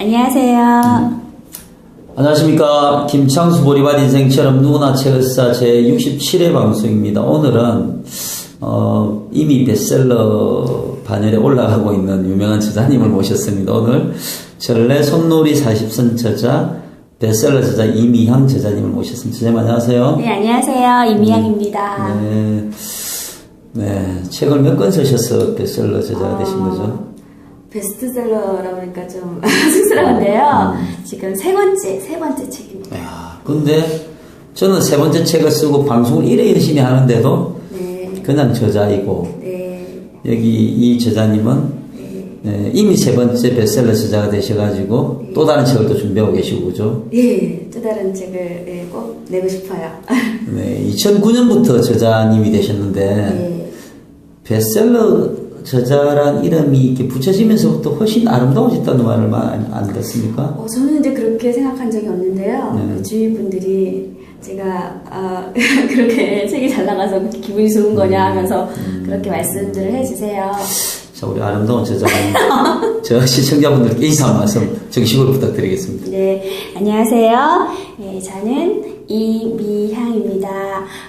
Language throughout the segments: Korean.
안녕하세요. 안녕하십니까. 김창수 보리밭 인생처럼 누구나 책을 사 제67회 방송입니다. 오늘은, 어, 이미 베스트셀러 반열에 올라가고 있는 유명한 저자님을 모셨습니다. 오늘 전래 손놀이 40선 저자, 베스트셀러 저자 이미향 저자님을 모셨습니다. 저자님 안녕하세요. 네, 안녕하세요. 이미양입니다. 네. 네. 책을 몇 권 쓰셔서 베스트셀러 저자가 되신 거죠? 베스트셀러라고 하니까 좀 쑥스러운데요. 지금 세 번째, 세 번째 책입니다. 야, 근데 저는 세 번째 책을 쓰고 방송을 이래 열심히 하는데도 네, 그냥 저자이고 네, 여기 이 저자님은 네. 네, 이미 세 번째 베스트셀러 저자가 되셔가지고 또 다른 책을 또 준비하고 계시고 그죠? 예, 또 다른 책을 예, 꼭 내고 싶어요. 네, 2009년부터 저자님이 되셨는데 네. 베스트셀러 저자란 이름이 이렇게 붙여지면서부터 훨씬 아름다워졌다는 말을 많이 안 듣습니까? 어, 저는 이제 그렇게 생각한 적이 없는데요. 네. 그 주위 분들이 제가 아, 그렇게 책이 잘 나가서 기분이 좋은 거냐 하면서 그렇게 말씀들을 해주세요. 자, 우리 아름다운 저자님, 저 시청자분들께 인사 한 말씀 정식으로 부탁드리겠습니다. 네, 안녕하세요. 네, 저는 이미향입니다.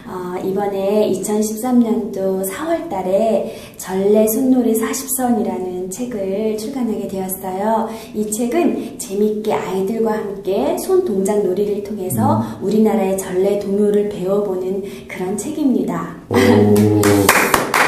어, 이번에 2013년도 4월 달에 전래 손놀이 40선이라는 책을 출간하게 되었어요. 이 책은 재밌게 아이들과 함께 손 동작 놀이를 통해서 우리나라의 전래 동요를 배워보는 그런 책입니다. 오,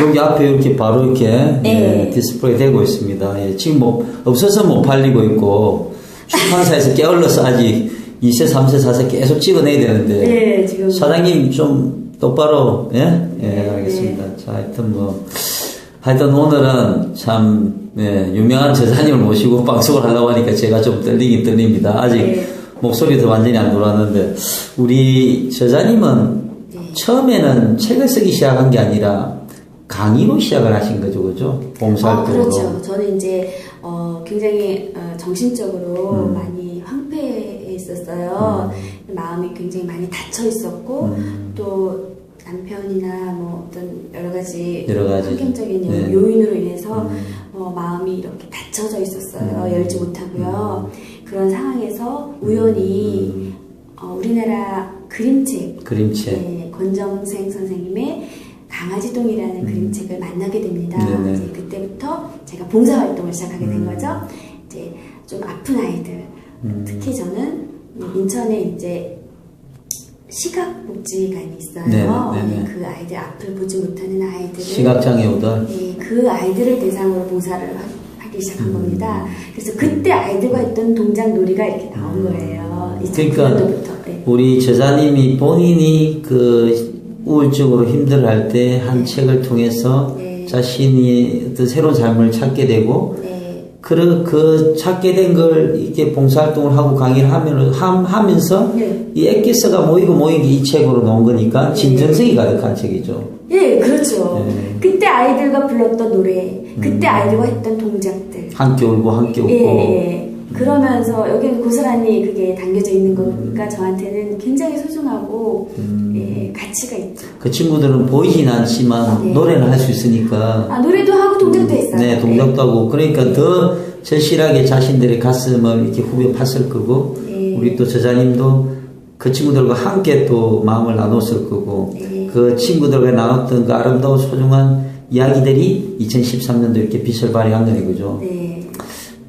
여기 앞에 이렇게 바로 이렇게 네. 예, 디스플레이 되고 있습니다. 예, 지금 뭐 없어서 못 팔리고 있고 출판사에서 게을러서 아직 2세, 3세, 4세 계속 찍어내야 되는데 네, 지금. 사장님 좀 똑바로 예? 예, 네, 알겠습니다. 자, 하여튼 뭐 하여튼 오늘은 참 예, 유명한 저자님을 모시고 방송을 하려고 하니까 제가 좀 떨리긴 떨립니다. 아직 네. 목소리도 완전히 안 돌아왔는데 우리 저자님은 네. 처음에는 책을 쓰기 시작한 게 아니라 강의로 시작을 하신 거죠, 그죠? 아, 봉사활동으로. 그렇죠. 저는 이제 어, 굉장히 어, 정신적으로 음. 많이 황폐해 있었어요. 마음이 굉장히 많이 닫혀 있었고 음. 또 남편이나 뭐 어떤 여러 가지, 여러 가지. 환경적인 네. 요인으로 인해서 음. 어, 마음이 이렇게 닫혀져 있었어요. 음. 열지 못하고요. 그런 상황에서 우연히 음. 어, 우리나라 그림책 그림책. 네, 권정생 선생님의 강아지동이라는 그림책을 만나게 됩니다. 음. 네네. 이제 그때부터 제가 봉사 활동을 시작하게 된 음. 거죠. 이제 좀 아픈 아이들, 음. 특히 저는 인천에 이제 시각복지관이 있어요. 네네, 네네. 그 아이들 앞을 보지 못하는 아이들을 시각장애우들. 네, 그 아이들을 대상으로 봉사를 하- 하기 시작한 음. 겁니다. 그래서 그때 아이들과 했던 동작 놀이가 이렇게 나온 거예요. 그러니까 2009년도부터. 네. 우리 저자님이 본인이 그 우울증으로 힘들어할 때한 네. 책을 통해서 네. 자신이 어떤 새로운 삶을 찾게 되고 네. 그, 그 찾게 된 걸 이렇게 봉사활동을 하고 강의를 하면, 함- 하면서 네. 이 액기스가 모이고 모이기 이 책으로 나온 거니까 네. 진정성이 가득한 책이죠. 예, 그렇죠. 네. 그때 아이들과 불렀던 노래, 그때 음. 아이들과 했던 동작들. 함께 울고 함께 웃고. 예, 예. 그러면서 여기는 고스란히 그게 담겨져 있는 거니까 저한테는 굉장히 소중하고 음. 예, 가치가 있죠. 그 친구들은 보이진 않지만 네. 노래는 할수 있으니까. 아 노래도 하고 동작도 했어요. 네, 동작도 하고. 그러니까 더 절실하게 자신들의 가슴을 이렇게 후벼 팠을 거고, 네. 우리 또 저자님도 그 친구들과 함께 또 마음을 나눴을 거고, 네. 그 친구들과 나눴던 그 아름다운 소중한 이야기들이 2013년도 이렇게 빛을 발휘한 거니, 그죠? 네.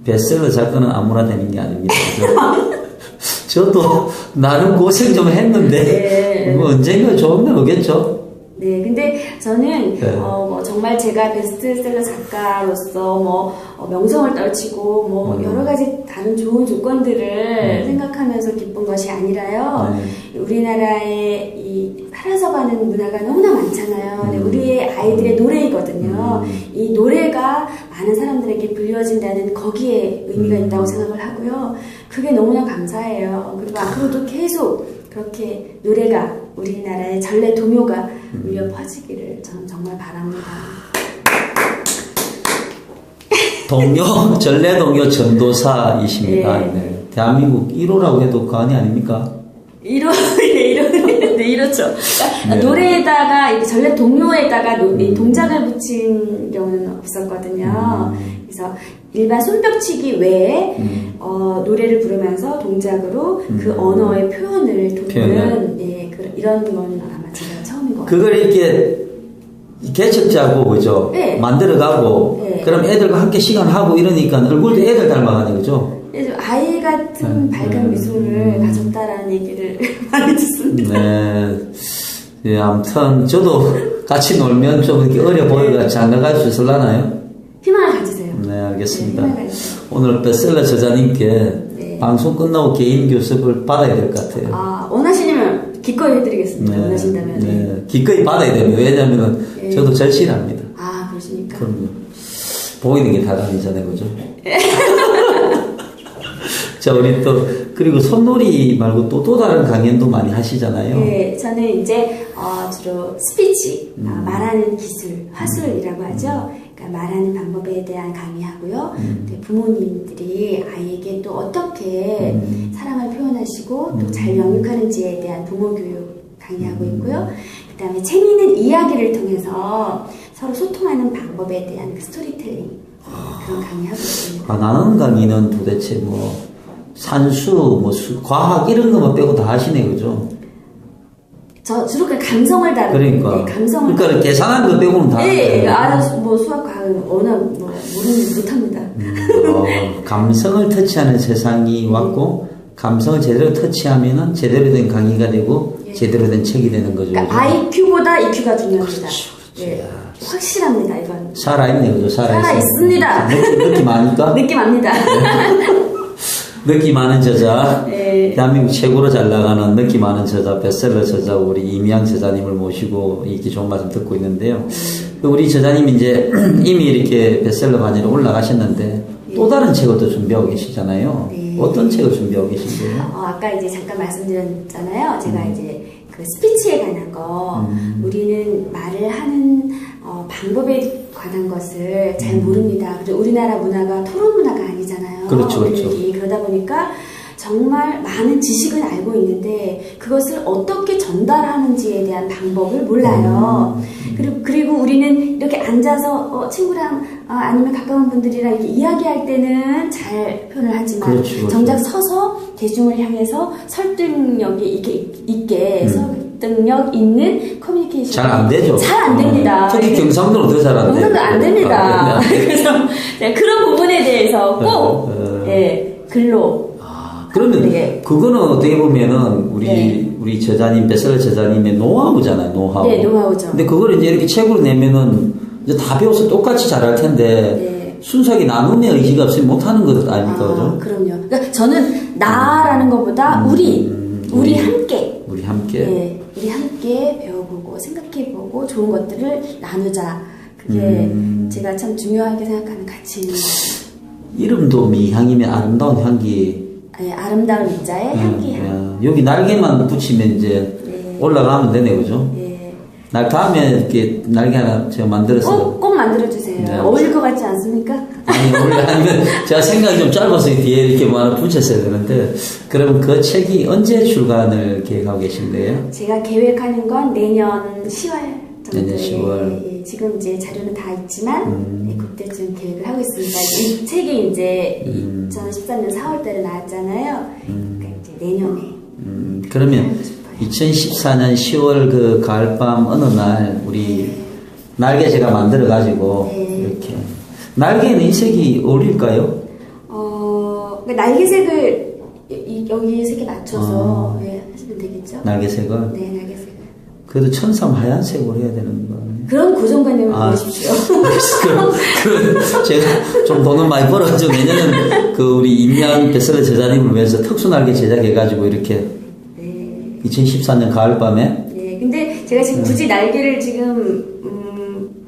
베스트셀러 작가는 아무나 되는 게 아닙니다. 저도 나름 고생 좀 했는데, 네. 뭐 언젠가 좋은 날 오겠죠? 네, 근데 저는 네. 어, 뭐 정말 제가 베스트셀러 작가로서 뭐 어, 명성을 떨치고 뭐 음. 여러 가지 다른 좋은 조건들을 생각하면서 기쁜 것이 아니라요. 네. 우리나라의 이 사라져가는 문화가 너무나 많잖아요. 음. 우리의 아이들의 노래이거든요. 음. 이 노래가 많은 사람들에게 불려진다는 거기에 의미가 음. 있다고 생각을 하고요. 그게 너무나 감사해요. 그리고 앞으로도 계속 그렇게 노래가 우리나라의 전래 동요가 음. 울려 퍼지기를 저는 정말 바랍니다. 동료, 전래동료 전도사이십니다. 네. 네. 대한민국 1호라고 해도 과언이 아닙니까? 이러, 네, 이러, 네, 이렇죠. 그러니까 네. 노래에다가, 이렇게 전래 동요에다가 음. 동작을 붙인 경우는 없었거든요. 그래서 일반 손뼉치기 외에 음. 어, 노래를 부르면서 동작으로 그 언어의 표현을 돕는. 예, 그, 이런 건 아마 제가 처음인 것 같아요. 그걸 이렇게 개척자고 그죠? 네. 만들어가고 네. 그럼 애들과 함께 시간 하고 이러니까 얼굴도 애들 닮아가는 거죠? 아이 같은 음. 밝은 미소를 가졌다라는 얘기를 많이 듣습니다. 네. 예, 아무튼 저도 같이 놀면 좀 이렇게 어려 보여가 장가 갈 수 있을라나요? 희망을 가지세요. 네, 알겠습니다. 네. 오늘 베셀러 저자님께 네. 방송 끝나고 개인 교습을 받아야 될 것 같아요. 아, 원하시면 기꺼이 해드리겠습니다. 원하신다면. 네. 네, 기꺼이 받아야 됩니다. 왜냐하면 네. 저도 절실합니다. 아, 그러십니까? 그럼요. 보이는 게 다가 아니잖아요, 그죠? 자, 우리 또, 그리고 손놀이 말고 또, 또 다른 강연도 많이 하시잖아요. 네, 저는 이제 어, 주로 스피치, 음. 아, 말하는 기술, 화술이라고 하죠. 그러니까 말하는 방법에 대한 강의하고요. 음. 네, 부모님들이 아이에게 또 어떻게 음. 사랑을 표현하시고 또 잘 영육하는지에 대한 부모 교육 음. 강의하고 있고요. 그 다음에 재미있는 이야기를 통해서 서로 소통하는 방법에 대한 그 스토리텔링 네, 그런 강의하고 있습니다. 아, 나는 강의는 도대체 뭐, 산수, 뭐, 수, 과학 이런 것만 빼고 다 하시네, 그죠? 저 주로 그 감성을 다루는 그러니까. 네, 감성을 그러니까 계산한 거 빼고는 다. 네, 하잖아요. 아, 뭐 수학 과학은 워낙 뭐 모르는 못합니다. 음, 어, 감성을 터치하는 세상이 왔고, 감성을 제대로 터치하면은 제대로 된 강의가 되고, 예. 제대로 된 책이 되는 거죠. 그러니까? IQ보다 EQ가 중요합니다. 그렇죠, 그렇죠. 네, 확실합니다 이건. 살아있네, 그죠? 살아있어. 살아있습니다. 느낌, 느낌 아니까? 느낌 압니다. 느낌 많은 저자, 네. 대한민국 최고로 잘 나가는 느낌 많은 저자, 베스트셀러 저자 우리 이미양 저자님을 모시고 이렇게 좋은 말씀 듣고 있는데요. 그 우리 저자님 이제 이미 이렇게 베스트셀러 반열에 올라가셨는데 또 다른 책을 또 준비하고 계시잖아요. 네. 어떤 책을 준비하고 계신데요? 어, 아까 이제 잠깐 말씀드렸잖아요. 제가 이제 그 스피치에 관한 거, 음. 우리는 말을 하는 어, 방법에 관한 것을 잘 음. 모릅니다. 그리고 우리나라 문화가 토론 문화가 아니잖아요. 그렇죠, 그렇죠. 그러다 보니까 정말 많은 지식은 알고 있는데 그것을 어떻게 전달하는지에 대한 방법을 몰라요. 음. 그리고, 그리고 우리는 이렇게 앉아서 어, 친구랑 어, 아니면 가까운 분들이랑 이렇게 이야기할 때는 잘 표현을 하지만 그렇죠, 그렇죠. 정작 서서 대중을 향해서 설득력이 있게, 있게 음. 설득력 있는 커뮤니케이션 잘 안 되죠. 잘 안 됩니다. 어, 특히 경상도는 더 잘 안 돼요. 경상도 안 됩니다. 아, 네, 네. 그래서 네, 그런 부분에 대해서 꼭. 예, 글로 아, 그러면 네. 그거는 어떻게 보면은 우리 네. 우리 저자님 베스트 저자님의 노하우잖아요, 노하우. 네, 노하우죠. 근데 그걸 이제 이렇게 책으로 내면은 이제 다 배워서 똑같이 잘할 텐데 네. 순수하게 나눔의 의지가 없으면 못하는 것 아닙니까, 아, 그죠? 그럼요. 그러니까 저는 나라는 것보다 우리 음, 우리 우리. 함께 우리 함께. 예, 우리 함께 배워보고 생각해보고 좋은 것들을 나누자. 그게 음. 제가 참 중요하게 생각하는 가치인 이름도 미향이면 아름다운 향기. 예, 아름다운 향기 향. 음, 야, 여기 날개만 붙이면 이제 네. 올라가면 되네, 그죠? 예. 날 다음에 이렇게 날개 하나 제가 만들어서 꼭, 꼭 만들어주세요. 네. 어울릴 것 같지 않습니까? 아니, 원래 아니면 제가 생각이 좀 짧아서 뒤에 이렇게 뭐 하나 붙였어야 되는데, 그럼 그 책이 언제 출간을 계획하고 계신데요? 제가 계획하는 건 내년 10월 정도에 내년 10월. 예, 지금 이제 자료는 다 있지만 음. 예, 그때쯤 계획을 하고 있습니다. 이 책이 이제 음. 2013년 4월달에 나왔잖아요. 그러니까 이제 내년에 음, 그러면 하고 싶어요. 2014년 10월 그 가을밤 어느 날 우리 날개 제가 만들어 가지고 네. 이렇게 날개는 이 색이 어울릴까요? 어, 그러니까 날개색을 이- 여기 색에 맞춰서 아. 예, 하시면 되겠죠? 날개색을 네, 날개색을. 그래도 천삼 하얀색으로 해야 되는 거? 그런 고정관념을 아. 버리십시오. 그, 그 제가 좀 돈을 많이 벌어가지고 내년은 그 우리 임양 베스트 제자님을 위해서 특수 날개 제작해가지고 이렇게 네. 2014년 가을 밤에 네, 근데 제가 지금 굳이 날개를 지금 음,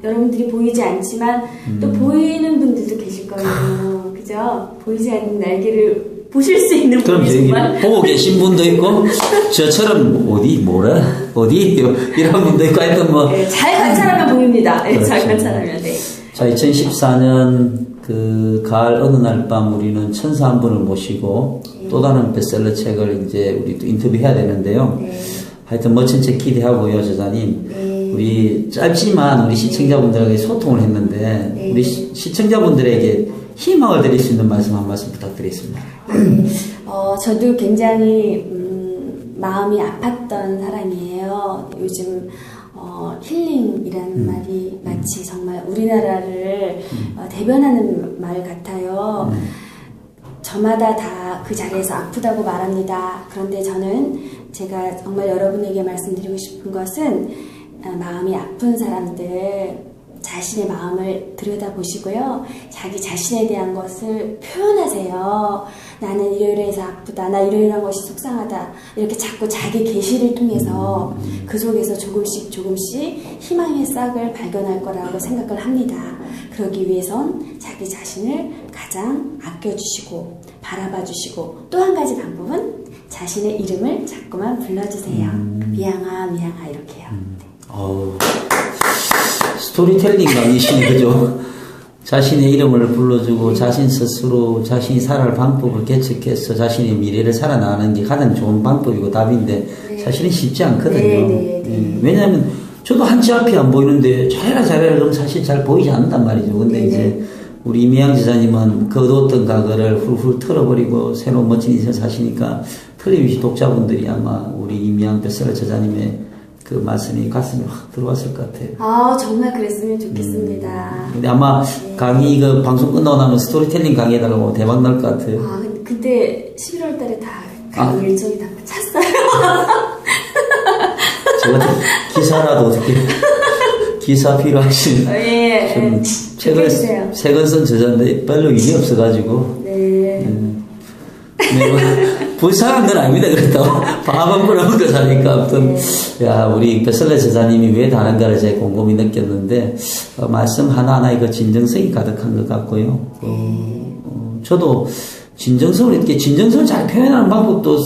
여러분들이 보이지 않지만 또 보이는 분들도 계실 거예요. 그죠? 보이지 않는 날개를 보실 수 있는 그럼 여기 보고 계신 분도 있고 저처럼 어디 뭐라 어디 이런 분도 있고 하여튼 뭐 네, 잘 관찰하면 보입니다. 네, 잘 그렇죠. 관찰하면 네. 자, 2014년 그 가을 어느 날 밤 우리는 천사 한 분을 모시고 또 다른 베스트셀러 책을 이제 우리 또 인터뷰해야 되는데요. 네. 하여튼 멋진 책 기대하고요, 저자님. 네. 우리 짧지만 우리 시청자분들에게 소통을 했는데 네. 우리 시, 시청자분들에게 희망을 드릴 수 있는 말씀 한 말씀 부탁드리겠습니다. 네. 어, 저도 굉장히 음, 마음이 아팠던 사람이에요. 요즘 어, 힐링이라는 말이 마치 정말 우리나라를 어, 대변하는 말 같아요. 저마다 다 그 자리에서 아프다고 말합니다. 그런데 저는 제가 정말 여러분에게 말씀드리고 싶은 것은 아, 마음이 아픈 사람들 자신의 마음을 들여다보시고요. 자기 자신에 대한 것을 표현하세요. 나는 이러이러해서 아프다. 나 이러이러한 것이 속상하다. 이렇게 자꾸 자기 계시를 통해서 그 속에서 조금씩 조금씩 희망의 싹을 발견할 거라고 생각을 합니다. 그러기 위해선 자기 자신을 가장 아껴주시고 바라봐주시고 또 한 가지 방법은 자신의 이름을 자꾸만 불러주세요. 미양아, 미양아 이렇게요. 어우, 스토리텔링 강의신 그죠? 자신의 이름을 불러주고 자신 스스로 자신이 살아갈 방법을 개척해서 자신의 미래를 살아나가는 게 가장 좋은 방법이고 답인데 사실은 쉽지 않거든요. 네, 네, 네. 예, 왜냐하면 저도 한치 앞이 안 보이는데 잘해라 잘해라 그러면 사실 잘 보이지 않는단 말이죠. 근데 네, 이제 우리 이미양 지사님은 그 어두웠던 과거를 훌훌 털어버리고 새로운 멋진 인생을 사시니까 틀림없이 독자분들이 아마 우리 이미양 베스러 저자님의 그 말씀이 가슴에 확 들어왔을 것 같아요. 아 정말 그랬으면 좋겠습니다. 근데 아마 강의 그 방송 끝나고 나면 스토리텔링 강의에다가 뭐 대박 날 것 같아요. 아 근- 근데 11월 달에 다 아. 강의 일정이 다 찼어요. 제가 좀 기사라도 어떻게 기사 필요하신 예. 좀 예. 최근 해주세요. 최근선 저자인데 별로 일이 없어가지고 네. 네, 뭐, 불쌍한 건 아닙니다. 그렇다고. 밥은 벌어먹고 사니까. 아무튼, 야, 우리 베슬레 저자님이 왜 다른가를 제가 곰곰이 느꼈는데, 어, 말씀 하나하나에 그 진정성이 가득한 것 같고요. 어, 어, 저도 진정성을 이렇게, 진정성을 잘 표현하는 방법도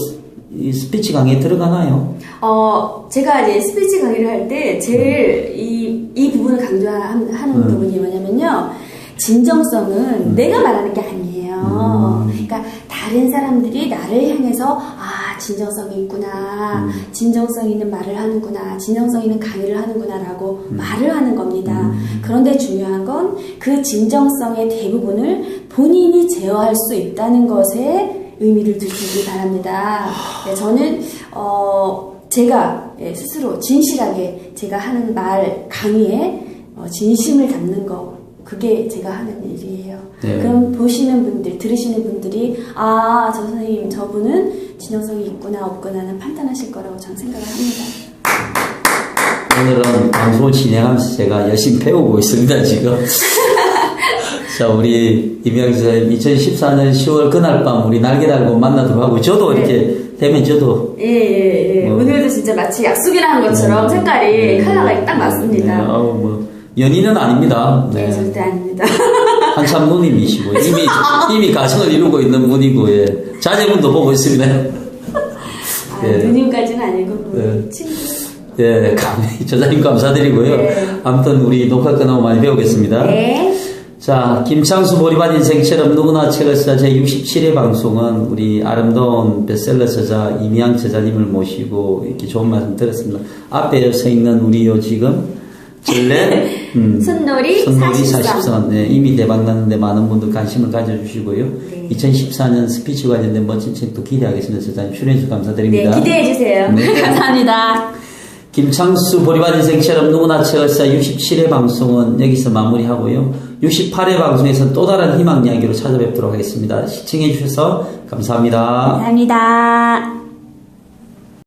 이 스피치 강의에 들어가나요? 어, 제가 이제 스피치 강의를 할 때 제일 이, 이 부분을 강조하는 하는 음. 부분이 뭐냐면요. 진정성은 내가 말하는 게 아니에요. 음. 그러니까 다른 사람들이 나를 향해서 아, 진정성이 있구나. 음. 진정성 있는 말을 하는구나. 진정성 있는 강의를 하는구나라고 음. 말을 하는 겁니다. 그런데 중요한 건 그 진정성의 대부분을 본인이 제어할 수 있다는 것에 의미를 두시기 바랍니다. 네, 저는 어, 제가 예, 스스로 진실하게 제가 하는 말 강의에 어, 진심을 담는 거 그게 제가 하는 일이에요. 네. 그럼 보시는 분들, 들으시는 분들이 아, 저 선생님 저분은 진정성이 있구나 없구나는 판단하실 거라고 저는 생각을 합니다. 오늘은 방송을 진행하면서 제가 열심히 배우고 있습니다, 지금. 자, 우리 이병희 기자님, 2014년 10월 그날 밤 우리 날개 달고 만나도록 하고, 저도 이렇게 되면 저도. 예, 예, 예. 어. 오늘도 진짜 마치 약속이라는 것처럼 색깔이 네, 컬러가 딱 네, 맞습니다. 아우, 뭐, 연인은 아닙니다. 네, 네. 절대 아닙니다. 한참 누님이시고, 이미, 이미 가정을 이루고 있는 분이고, 예. 자제분도 보고 있습니다. 아, 예. 누님까지는 아니고 뭐 네. 친구. 예, 감, 저자님 감사드리고요. 네. 아무튼 우리 녹화 끝나고 많이 배우겠습니다. 네. 자, 김창수 보리밭 인생처럼 누구나 책을 쓰다 제67회 방송은 우리 아름다운 베스트셀러 저자 이미양 저자님을 모시고 이렇게 좋은 말씀 들었습니다. 앞에 서 있는 우리 요 지금 전래 음, 손놀이 손놀이 40선. 40선 네, 이미 대박 났는데 많은 분들 관심을 가져주시고요. 네. 2014년 스피치 관련된 멋진 책도 기대하겠습니다. 저자님 출연해주셔서 감사드립니다. 네, 기대해 주세요. 네. 감사합니다. 김창수 보리밭 인생처럼 누구나 써 67회 방송은 여기서 마무리하고요. 68회 방송에서 또 다른 희망 이야기로 찾아뵙도록 하겠습니다. 시청해 주셔서 감사합니다. 감사합니다.